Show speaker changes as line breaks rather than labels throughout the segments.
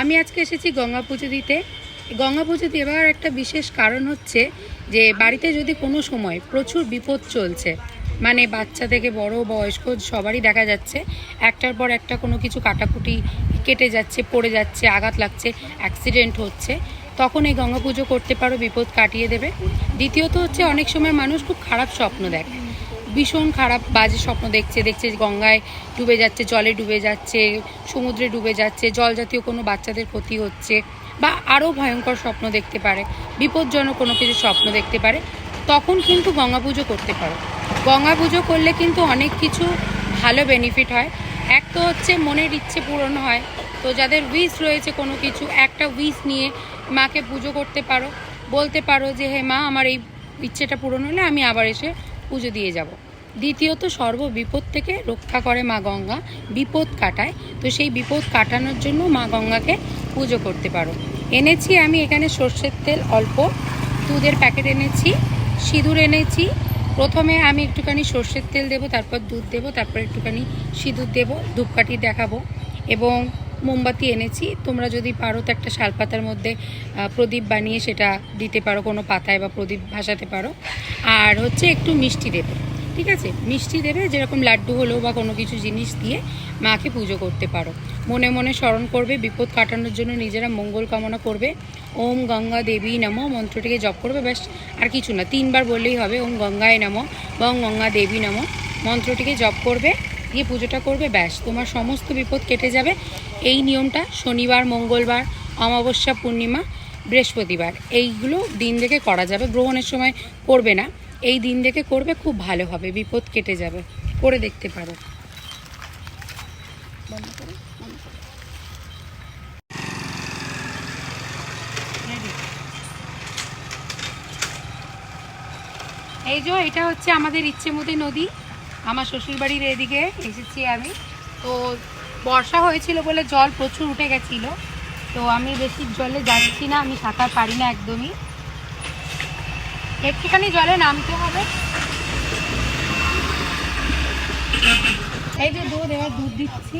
আমি আজকে এসেছি গঙ্গা পুজো দিতে। গঙ্গা পুজো দেওয়ার একটা বিশেষ কারণ হচ্ছে যে বাড়িতে যদি কোনো সময় প্রচুর বিপদ চলছে মানে বাচ্চা থেকে বড়, বয়স্ক সবারই দেখা যাচ্ছে, একটার পর একটা কোনো কিছু কাটাকুটি কেটে যাচ্ছে, পড়ে যাচ্ছে, আঘাত লাগছে অ্যাক্সিডেন্ট হচ্ছে, তখন এই গঙ্গা পুজো করতে পারো, বিপদ কাটিয়ে দেবে। দ্বিতীয়ত হচ্ছে অনেক সময় মানুষ খুব খারাপ স্বপ্ন দেখে। ভীষণ খারাপ বাজে স্বপ্ন দেখছে দেখছে গঙ্গায় ডুবে যাচ্ছে, জলে ডুবে যাচ্ছে, সমুদ্রে ডুবে যাচ্ছে, জল জাতীয় কোনো বাচ্চাদের ক্ষতি হচ্ছে বা আরও ভয়ঙ্কর স্বপ্ন দেখতে পারে, বিপজ্জনক কোনো কিছু স্বপ্ন দেখতে পারে, তখন কিন্তু গঙ্গা পুজো করতে পারো। গঙ্গা পুজো করলে কিন্তু অনেক কিছু ভালো বেনিফিট হয়। এক তো হচ্ছে মনের ইচ্ছে পূরণ হয়, তো যাদের উইশ রয়েছে কোনো কিছু, একটা উইশ নিয়ে মাকে পুজো করতে পারো, বলতে পারো যে, হে মা, আমার এই ইচ্ছেটা পূরণ হলে আমি আবার এসে পুজো দিয়ে যাব। দ্বিতীয়ত সর্ব বিপদ থেকে রক্ষা করে মা গঙ্গা। বিপদ কাটায়। তো সেই বিপদ কাটানোর জন্য মা গঙ্গাকে পুজো করতে পারো। এনেছি আমি এখানে সর্ষের তেল অল্প। দুধের প্যাকেট এনেছি, সিঁদুর এনেছি। প্রথমে আমি একটুখানি সর্ষের তেল দেবো, তারপর দুধ দেবো, তারপর একটুখানি সিঁদুর দেবো, ধূপকাঠি দেখাবো এবং মোমবাতি এনেছি। তোমরা যদি পারো তো একটা শালপাতার মধ্যে প্রদীপ বানিয়ে সেটা দিতে পারো, কোনো পাতায় বা প্রদীপ ভাসাতে পারো। আর হচ্ছে একটু মিষ্টি দেবে। ঠিক আছে? মিষ্টি দেবে, যেরকম লাড্ডু হলো বা কোনো কিছু জিনিস দিয়ে মাকে পুজো করতে পারো। মনে মনে স্মরণ করবে, বিপদ কাটানোর জন্য নিজেরা মঙ্গল কামনা করবে। ওম গঙ্গা দেবী নমো, মন্ত্রটিকে জপ করবে, ব্যাস, আর কিছু না। তিনবার বললেই হবে, ওম গঙ্গায় নমো বা ওম গঙ্গা দেবী নমো, মন্ত্রটিকে জপ করবে, দিয়ে পুজোটা করবে, ব্যাস। তোমার সমস্ত বিপদ কেটে যাবে। এই নিয়মটা শনিবার, মঙ্গলবার, অমাবস্যা, পূর্ণিমা, বৃহস্পতিবার, এইগুলো দিন দেখে করা যাবে। গ্রহণের সময় করবে না। এই দিন দেখে করবে, খুব ভালো হবে, বিপদ কেটে যাবে। করে দেখতে পারো? এই যে, এটা হচ্ছে আমাদের ইচ্ছেমতি নদী। আমার শ্বশুরবাড়ির এদিকে এসেছি আমি। তো বর্ষা হয়েছিল বলে জল প্রচুর উঠে গেছিল। তো আমি বেশি জলে যাচ্ছি না, আমি সাঁতার পারি না একদমই। একটুখানি জলে নামতে হবে। এই যে দুধ এবার দুধ দিচ্ছি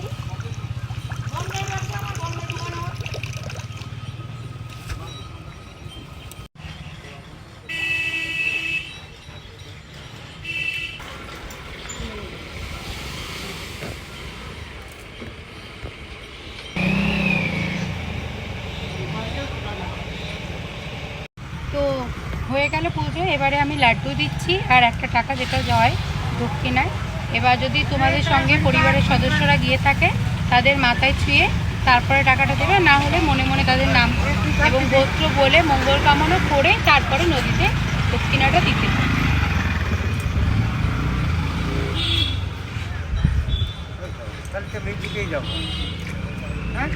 তো হয়ে গেল পুজো, এবারে আমি লাড্ডু দিচ্ছি আর একটা টাকা যেটা হয় দক্ষিণায়। এবার যদি তোমাদের সঙ্গে পরিবারের সদস্যরা গিয়ে থাকে, তাদের মাথায় ছুঁয়ে তারপরে টাকাটা দেবে, না হলে মনে মনে তাদের নাম এবং গোত্র বলে মঙ্গল কামনা করে তারপরে নদীতে দক্ষিণাটা দিতে।
কালকে হ্যাঁ?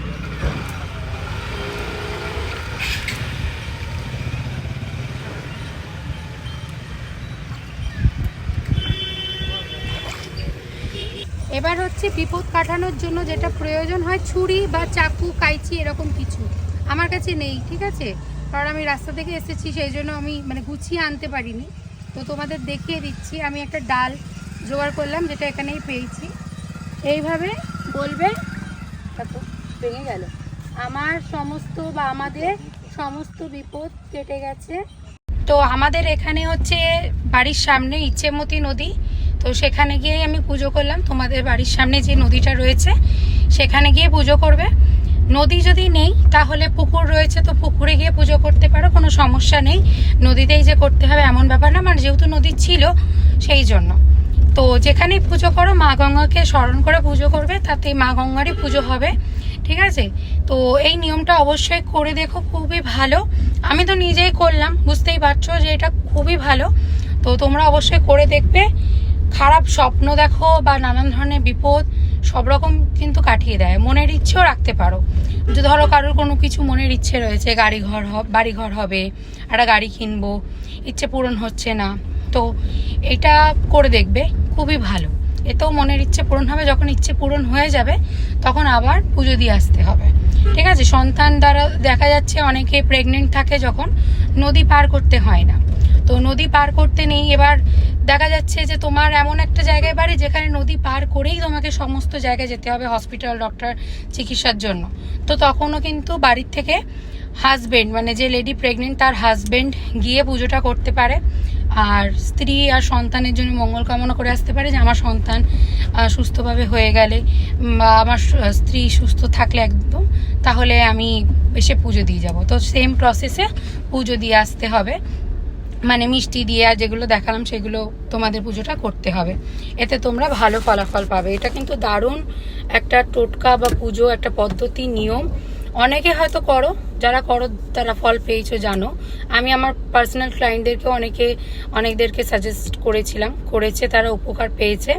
এবার হচ্ছে বিপদ কাটানোর জন্য যেটা প্রয়োজন হয় ছুরি বা চাকু, কাইচি, এরকম কিছু। আমার কাছে নেই, ঠিক আছে? কারণ আমি রাস্তা থেকে এসেছি, সেই জন্য আমি মানে গুছিয়ে আনতে পারিনি। তো তোমাদের দেখিয়ে দিচ্ছি, আমি একটা ডাল জোগাড় করলাম, যেটা এখানেই পেয়েছি। এইভাবে বলবে ভেঙে গেল। আমার সমস্ত বা আমাদের সমস্ত বিপদ কেটে গেছে। তো আমাদের এখানে হচ্ছে বাড়ির সামনে ইচ্ছেমতি নদী। তো সেখানে গিয়েই আমি পুজো করলাম। তোমাদের বাড়ির সামনে যে নদীটা রয়েছে, সেখানে গিয়ে পুজো করবে। নদী যদি নেই, তাহলে পুকুর রয়েছে তো পুকুরে গিয়ে পুজো করতে পারো, কোনো সমস্যা নেই। নদীতেই যে করতে হবে এমন ব্যাপার না মানে যেহেতু নদী ছিল, সেই জন্য। তো যেখানেই পুজো করো, মা গঙ্গাকে স্মরণ করে পুজো করবে তাতে মা গঙ্গারই পুজো হবে, ঠিক আছে? তো এই নিয়মটা অবশ্যই করে দেখো, খুবই ভালো। আমি তো নিজেই করলাম, বুঝতেই পারছ যে এটা খুবই ভালো। তো তোমরা অবশ্যই করে দেখবে। খারাপ স্বপ্ন দেখো বা নানান ধরনের বিপদ, সব রকম কিন্তু কাটিয়ে দেয়। মনের ইচ্ছেও রাখতে পারো। যে ধরো কারোর কোনো কিছু মনের ইচ্ছে রয়েছে গাড়ি ঘর বাড়ি ঘর হবে, একটা গাড়ি কিনবো, ইচ্ছে পূরণ হচ্ছে না, তো এটা করে দেখবে, খুবই ভালো। এতেও মনের ইচ্ছে পূরণ হবে, যখন ইচ্ছে পূরণ হয়ে যাবে, তখন আবার পুজো দিয়ে আসতে হবে। ঠিক আছে? সন্তান দ্বারা দেখা যাচ্ছে অনেকে প্রেগনেন্ট থাকে যখন নদী পার করতে হয় না। তো নদী পার করতে নেই। এবার দেখা যাচ্ছে যে তোমার এমন একটা জায়গায় বাড়ি যেখানে নদী পার করেই তোমাকে সমস্ত জায়গায় যেতে হবে হসপিটাল ডক্টর চিকিৎসার জন্য। তো তখনও কিন্তু বাড়ির থেকে হাজবেন্ড মানে যে লেডি প্রেগনেন্ট তার হাজবেন্ড গিয়ে পুজোটা করতে পারে। আর স্ত্রী আর সন্তানের জন্য মঙ্গল কামনা করে আসতে পারে যে, আমার সন্তান সুস্থভাবে হয়ে গেলে বা আমার স্ত্রী সুস্থ থাকলে একদম, তাহলে আমি এসে পুজো দিয়ে যাব। তো সেম প্রসেসে পুজো দিয়ে আসতে হবে। মানে মিষ্টি দিয়ে যেগুলো দেখালাম সেগুলো তোমাদের পুজোটা করতে হবে। এতে তোমরা ভালো ফলাফল পাবে। এটা কিন্তু দারুণ একটা টোটকা বা পুজো, একটা পদ্ধতি, নিয়ম। অনেকে হয়তো করো, যারা করো তারা ফল পেয়েছ, জানো। আমি আমার পার্সোনাল ক্লায়েন্টদেরকে অনেকে, অনেকদেরকে সাজেস্ট করেছিলাম, করেছে, তারা উপকার পেয়েছে।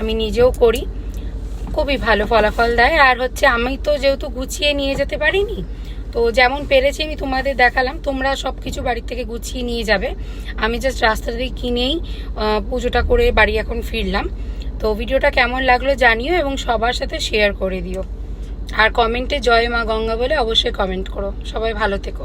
আমি নিজেও করি। খুবই ভালো ফলাফল দেয়। আর হচ্ছে আমি তো যেহেতু গুছিয়ে নিয়ে যেতে পারিনি তো যেমন পেরেছি, আমি তোমাদের দেখালাম। তোমরা সব কিছু বাড়ির থেকে গুছিয়ে নিয়ে যাবে। আমি জাস্ট রাস্তা দিয়ে কিনেই পুজোটা করে বাড়ি এখন ফিরলাম। তো ভিডিওটা কেমন লাগল জানিও এবং সবার সাথে শেয়ার করে দিও। আর কমেন্টে জয় মা গঙ্গা বলে অবশ্যই কমেন্ট করো। সবাই ভালো থেকো।